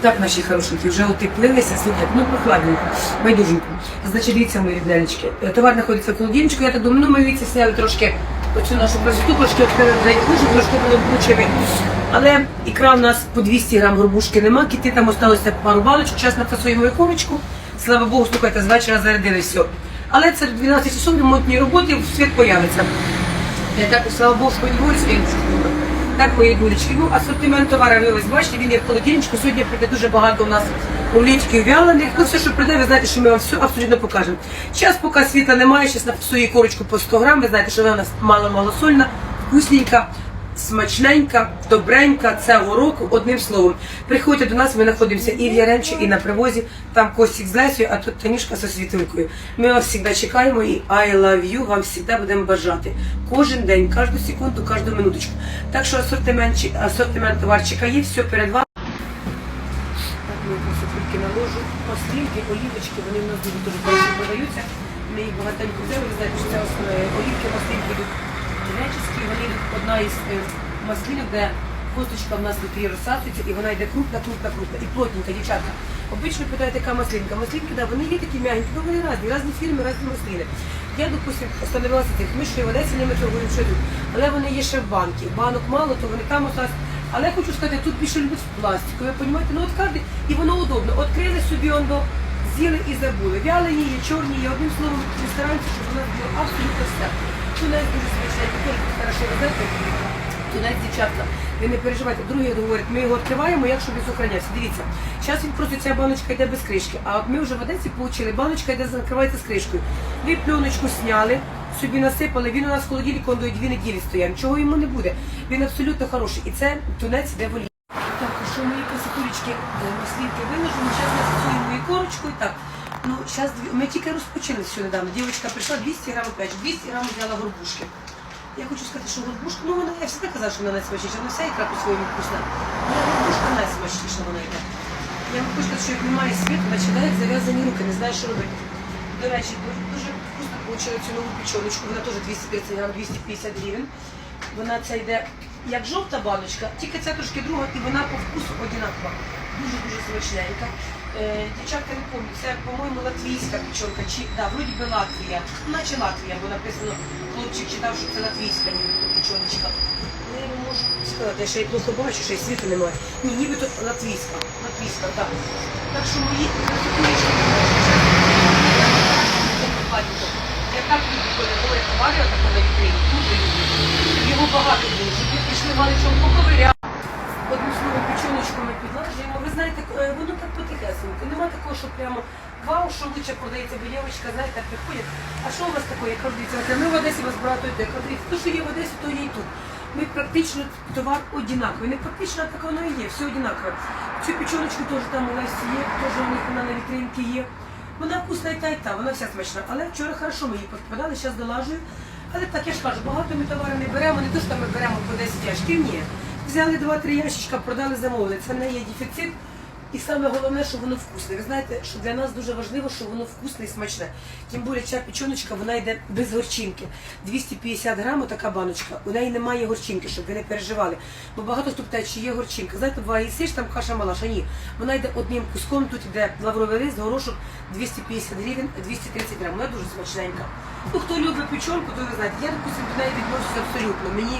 Так, наші хорошенькі, вже утеплилися, слухайте, ну прохладненько, байдуженько. Значить, дивіться, мої рідненечки. Е, Товар знаходиться в холодильничку, я так думаю, ну ми віці сняли трошки оцю нашу красоту, трошки дуже трошки було влучеві. Але ікра в нас по 200 грам горбушки нема, кіти там осталося пару баночок, зараз нафасуємо ікорочку. Слава Богу, слухайте, з вечора зарядили все. Але це 12 часов ремонтні роботи, світ появиться. Я так, слава Богу, сподіваюся, так мої булочки. Ну, асортимент товару, ви ось бачите, він є в холодильничку. Сьогодні прийде дуже багато у нас рулетиків вялених. Ну, все, що прийде, ви знаєте, що ми вам все абсолютно покажемо. Час, поки світла немає, зараз написую корочку по 100 грам. Ви знаєте, що вона у нас мало-малосольна, вкусненька. Смачненька, добренька, цього року, одним словом. Приходьте до нас, ми знаходимося і в Яремчі, і на привозі. Там Костік з Лесею, а тут Танюшка зі світулькою. Ми вас завжди чекаємо і I love you вам завжди будемо бажати. Кожен день, кожну секунду, кожну минуточку. Так що асортимент, асортимент товарчика є, все перед вами. Так, ми просто тільки наложу маслинки, олівочки, вони в нас дуже дуже продаються. Ми їх багатенько взяли, ви знаєте, що це основне олівки, маслинки йдуть греческі, вони одна із е, маслинок, де косточка в нас внутрі розсаджується, і вона йде крупна, крупна, крупна і плотненька, дівчатка. Обично питаєте, яка маслинка. Маслинки, да, вони є такі м'ягенькі, ну вони різні, різні фірми, різні маслини. Я, допустим, остановилася цих, ми що і в Одесі ними торгуємо, що тут. Але вони є ще в банки. Банок мало, то вони там осталось. Але я хочу сказати, тут більше люблять пластику. Ви розумієте, ну от кожен, і воно удобно. Открили собі он до з'їли і забули. Вялені є, чорні є, одним словом, ми стараємося, щоб у нас було абсолютно все. Тунець дуже смачний, хорошо знаєте, Тунець, дівчатка, ви не переживайте. Другий говорить, ми його відкриваємо, як щоб він зберігався. Дивіться, зараз він просто ця баночка йде без кришки. А от ми вже в Одесі отримали, баночка йде закривається з кришкою. Ви пленочку зняли, собі насипали, він у нас в холодильнику до дві неділі стояв. Нічого йому не буде. Він абсолютно хороший. І це тунець йде в олії. Так, що мої красотулечки, маслінки виложимо, зараз ми фіксуємо її корочкою. Так, ну, зараз ми тільки розпочали все недавно. Дівчинка прийшла 200 грам опять, 200 грам взяла горбушки. Я хочу сказати, що горбушка, ну вона, я завжди казала, що вона найсмачніша, вона вся ікра по-своєму вкусна. Але горбушка найсмачніша вона йде. Я вам хочу сказати, що як немає світу, починають зав'язані руки, не знаєш, що робити. До речі, дуже, дуже вкусно отримала цю нову печеночку, вона теж 230 грам, 250 гривень. Вона це йде як жовта баночка, тільки це трошки друга, і вона по вкусу одинакова. Дуже-дуже смачненька. Е, дівчатка не пам'ятаю, це, по-моєму, латвійська печенка, чи да, вроді би Латвія, наче Латвія, бо написано, хлопчик читав, що це латвійська нібито. Ну, я не можу сказати, я ще й плохо бачу, ще й світу немає. Ні, нібито латвійська, латвійська, так. Так що мої красотулечки, я так люблю, коли двоє товарів, так на вітрині, дуже люблю. Його багато було, щоб ви пішли галичом поковиряли. Одним словом, печеночку ми підлажуємо. Ви знаєте, е, воно так потихесенько. Нема такого, що прямо вау, що лучше продається, бо дівчинка, знаєте, приходять. А що у вас таке, як родиться? Ми в Одесі вас брати йде. Дивіться, то, що є в Одесі, то є і тут. Ми практично товар однаковий. Не практично, а так воно і є, все однакове. Цю печеночку теж там у нас є, теж у них вона на вітринці є. Вона вкусна і та, і та, вона вся смачна. Але вчора хорошо ми її подали, зараз долажую. Але так я ж кажу, багато ми товари не беремо, не то, що ми беремо по 10 ящиків, ні. Взяли 2-3 ящичка, продали, замовили. Це не є дефіцит. І саме головне, що воно вкусне. Ви знаєте, що для нас дуже важливо, що воно вкусне і смачне. Тим більше ця печоночка, вона йде без горчинки. 250 грамів така баночка. У неї немає горчинки, щоб ви не переживали. Бо багато хто питає, чи є горчинка. Знаєте, буває, їсиш там каша малаша. Ні. Вона йде одним куском, тут йде лавровий лист, горошок 250 гривень, 230 грамів. Вона дуже смачненька. Ну, хто любить печонку, то ви знаєте, я, допустим, до неї відношуся абсолютно. Мені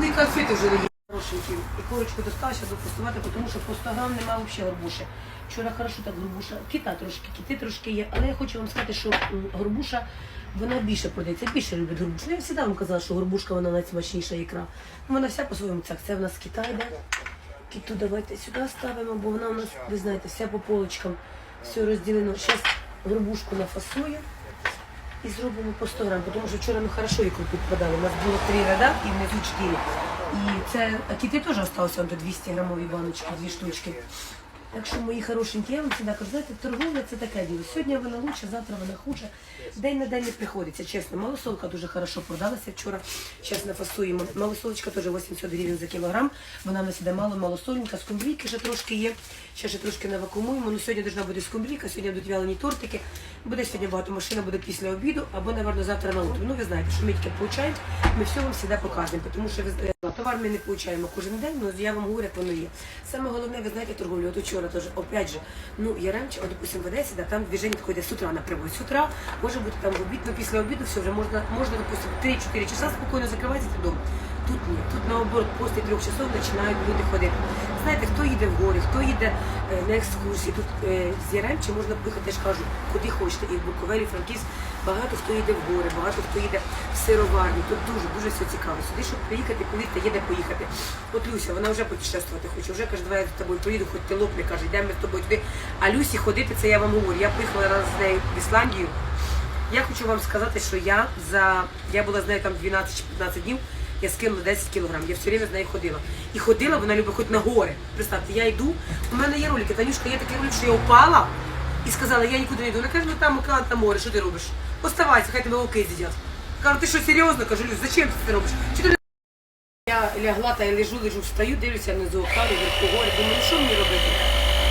не конфети вже не є. Хорошенький. І корочку достала, зараз допустувати, тому що по 100 грам немає взагалі горбуші. Вчора хорошо так горбуша, кита трошки, кити трошки є, але я хочу вам сказати, що горбуша, вона більше продається, більше любить горбушу. Я завжди вам казала, що горбушка вона найсмачніша ікра. Ну, вона вся по-своєму цях. Це в нас Китай, йде. Киту давайте сюди ставимо, бо вона у нас, ви знаєте, вся по полочкам, все розділено. Зараз горбушку нафасую і зробимо по 100 грам, тому що вчора ми хорошо ікру підпадали. У нас було три ряда і внизу чотири. І це кіти теж залишилися до 200 грамові баночки, дві штучки. Так що, мої хорошенькі, я вам завжди кажу, знаєте, торговля це таке діло. Сьогодні вона лучше, завтра вона хуже. День на день не приходиться, чесно. Малосолка дуже хорошо продалася вчора. Зараз нафасуємо. Малосолочка теж 800 гривень за кілограм. Вона в нас іде мало малосольненька. Скумбрійки ще трошки є. Ще ще трошки навакумуємо. Ну сьогодні должна бути скумбрійка, сьогодні будуть вялені тортики. Буде сьогодні багато машина, буде після обіду, або, напевно, завтра на утро. Ну ви знаєте, що ми тільки получаємо, ми все вам завжди показуємо, тому що ви товар ми не получаємо кожен день, але я вам говорю, як воно є. Саме головне, ви знаєте, торговлю. От вчора вона теж, опять же, ну, Яремче, от, допустим, в Одесі, да, там движення таке йде з утра на привоз. З утра може бути там в обід, ну, після обіду все вже можна, можна, допустим, 3-4 часа спокійно закриватися додому. Тут ні, тут наоборот, після трьох часов починають люди ходити. Знаєте, хто їде в гори, хто їде е, на екскурсії. Тут е, з Яремче можна поїхати, я ж кажу, куди хочете. І в Буковелі, Франківськ, багато хто їде в гори, багато хто їде в сироварні. Тут дуже, дуже все цікаво. Сюди, щоб приїхати, повірте, є де поїхати. От Люся, вона вже путешествувати хоче, вже каже, давай я з тобою поїду, хоч ти лопне, каже, йдемо з тобою туди. А Люсі ходити, це я вам говорю. Я поїхала раз з нею в Ісландію. Я хочу вам сказати, що я за я була з нею там 12 чи 15 днів. Я скинула 10 кілограм. Я все время з нею ходила. І ходила, вона любить хоч на гори. Представте, я йду, у мене є ролики. Танюшка, є такий ролик, що я впала і сказала, я нікуди не йду. Вона каже, ну там океан, там море, що ти робиш? Оставайся, хай тебе вовки з'їдять. Кажу, ти що серйозно? Кажу, Люсь, зачем ти це робиш? Чи ти я лягла та я лежу, лежу, встаю, дивлюся внизу океану, вверху гори. Думаю, ну що мені робити?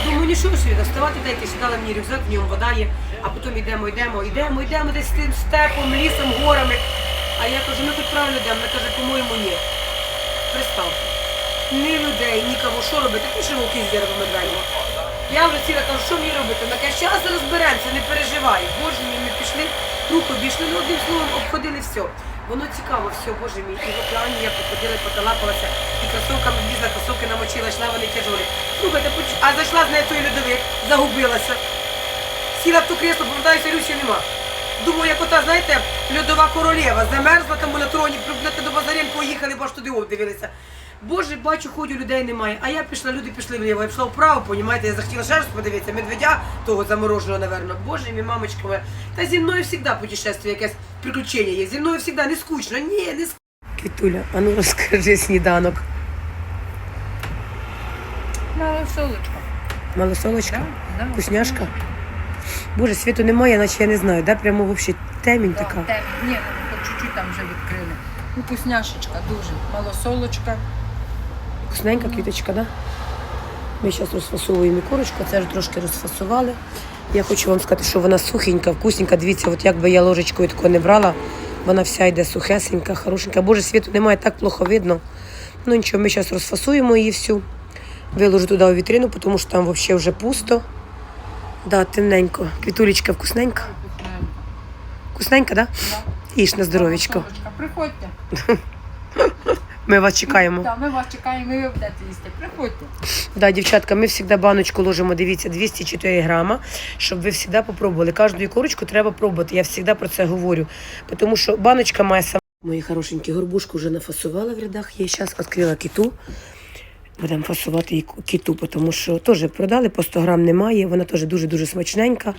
Думаю, нічого собі, вставати дайте, дали мені рюкзак, в ньому вода є, а потім йдемо, йдемо, йдемо, йдемо десь тим степом, лісом, горами. А я кажу, ми тут правильно йдемо. Вона каже, по-моєму, ні. Представте. Ні людей, нікого, що робити? Пише вовки з медведями. Я вже ціла кажу, що мені робити? Вона каже, зараз розберемося, не переживай. Боже мій, ми пішли, рух обійшли, ну одним словом, обходили все. Воно цікаво, все, боже мій. І в океані я походила, поталапалася, і кросовками влізла, кросовки намочила, йшла вони тяжолі. Слухайте, а зайшла з нею той льодовик, загубилася. Сіла в ту кресло, повертаюся, Люсі нема. Думаю, як ота, знаєте, льодова королева, замерзла там на троні, до Базаренко поїхали, бо аж туди обдивилися. Боже, бачу, ходю, людей немає. А я пішла, люди пішли вліво, я пішла вправо, понімаєте, я захотіла ще раз подивитися, медведя того замороженого, напевно. Боже мій мамочка моя. Та зі мною завжди путешествие, якесь приключення є. Зі мною завжди не скучно. Ні, не скучно. Квітуля, а ну розкажи сніданок. Мало солодко. Малосолочка? Да, да. Вкусняшка? Боже, світу немає, наче я не знаю, да? Прямо взагалі темінь така. те- Ні, ну чуть-чуть там вже відкрили. Ну, вкусняшечка дуже. Малосолочка. Вкусненька квіточка, да? Ми зараз розфасовуємо курочку, це вже трошки розфасували. Я хочу вам сказати, що вона сухенька, вкусненька. Дивіться, от як би я ложечкою такого не брала, вона вся йде сухесенька, хорошенька. Боже, світу немає, так плохо видно. Ну нічого, ми зараз розфасуємо її всю. Виложу туди у вітрину, тому що там взагалі вже пусто. Да, темненько. Квітулечка вкусненька. Вкусненька. Вкусненька, да? Да. Їж на здоров'ячко. Приходьте. Ми вас чекаємо. Да, ми вас чекаємо, і ви будете їсти. Приходьте. Да, дівчатка, ми завжди баночку ложимо, дивіться, 204 грама, щоб ви завжди попробували. Кожну курочку треба пробувати. Я завжди про це говорю. Тому що баночка має сама. Мої хорошенькі горбушку вже нафасувала в рядах. Я зараз відкрила киту. Будемо фасувати їй киту, тому що теж продали, по 100 грам немає. Вона теж дуже-дуже смачненька.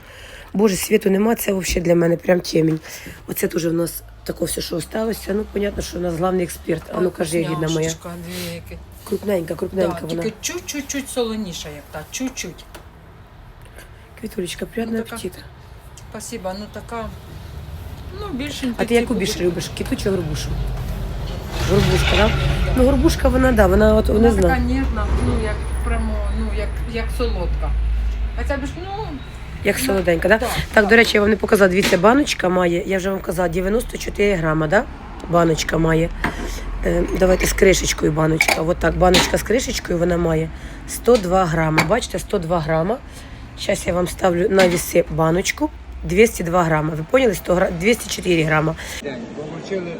Боже, світу нема, це взагалі для мене прям темінь. Оце теж в нас таке все, що осталося. Ну, понятно, що у нас головний експерт. А ну кажи, рідна моя. Крупненька, крупненька Да, вона. тільки чуть-чуть солоніша, як та, чуть-чуть. Квітулечка, приємного Ну, така. апетита. Спасибо, ну така, ну більше. А ти яку більше любиш? Кіту чи горбушу? Горбушка, так? Да? Ну, горбушка, вона, да, вона от не Вона така знаю. ніжна, ну як прямо, ну як, як солодка. А ця більш, ну, Як солоденька, да? Так, Так, так. до речі, я вам не показала. Дивіться, баночка має, я вже вам казала, 94 грама, да? Баночка має. Е, давайте з кришечкою баночка. От так, баночка з кришечкою вона має 102 грама. Бачите, 102 грама. Зараз я вам ставлю на віси баночку. 202 грама. Ви поняли? 100 гра... 204 грама. день. Получили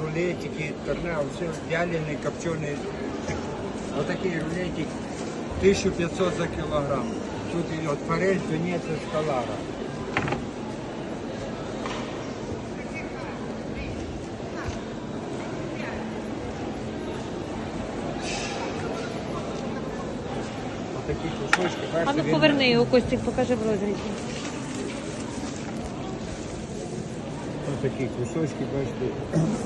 рулетики, торнео, все вяленый, копченый. Вот такие рулетик 1500 за килограмм. Тут идет форель, тунец и скалара. Вот такие кусочки. А ну поверни його, Костік, покажи в розрізі. Ось такі кусочки, бачите,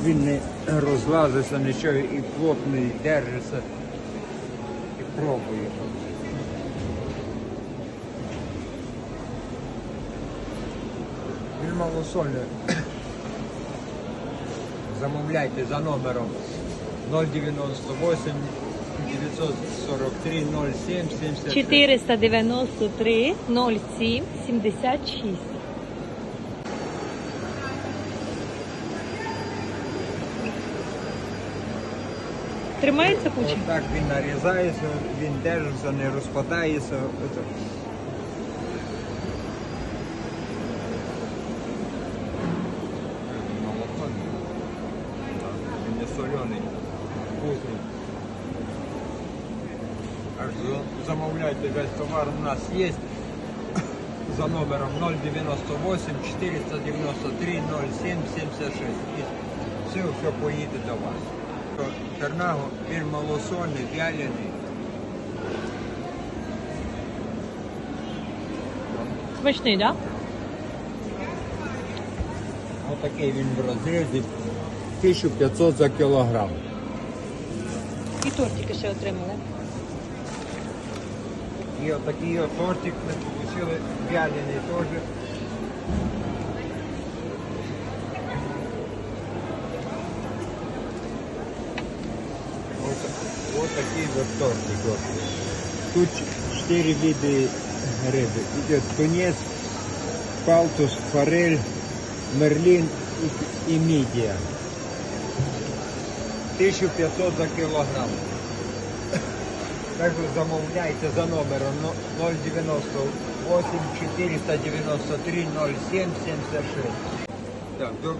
він не розлазиться нічого і плотний, держиться і пробує. Він малосольний. Замовляйте за номером 098 943 07 73. 493 07 76. Тримається куча? Отак він нарізається, він держиться, не розпадається. Молоко. Він не солений, вкусний. Замовляйте весь товар у нас є за номером 098 493 07 76. І все, все поїде до вас. Тернаго, він малосольний, вялений. Смачний, так? Да? Отакий він в розрізі 1500 за кілограм. І тортики ще отримали. І отакий от тортик ми отримали вялений теж. Ось, ось такий от тортик. От. Тут чотири види риби. Іде тунець, палтус, форель, мерлін і, і мідія. 1500 за кілограм. Також замовляйте за номером но- 098 493 07 76. Так, доб-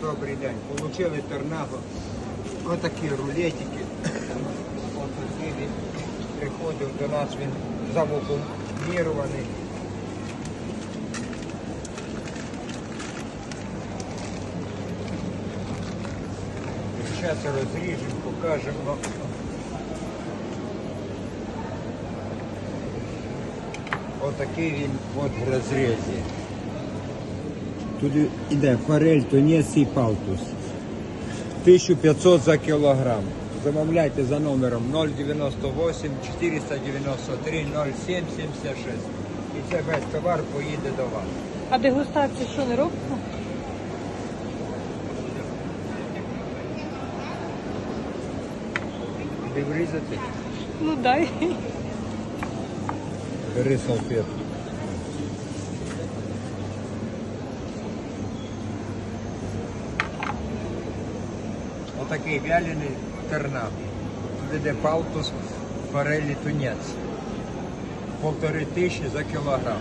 добрий день. Получили торнаго. Отакі рулетики. Він приходив до нас, він завакумірований. Зараз розріжемо, покажемо. Отакий він от в розрізі. Тут іде форель, тунець і палтус. 1500 за кілограм. Замовляйте за номером 098 493 07 76. І це весь товар поїде до вас. А дегустацію що не робимо? Ти врізати? Ну дай. Бери салфетку. Отакий вялений тернав. Тут йде палтус, форелі тунець. Полтори тисячі за кілограм.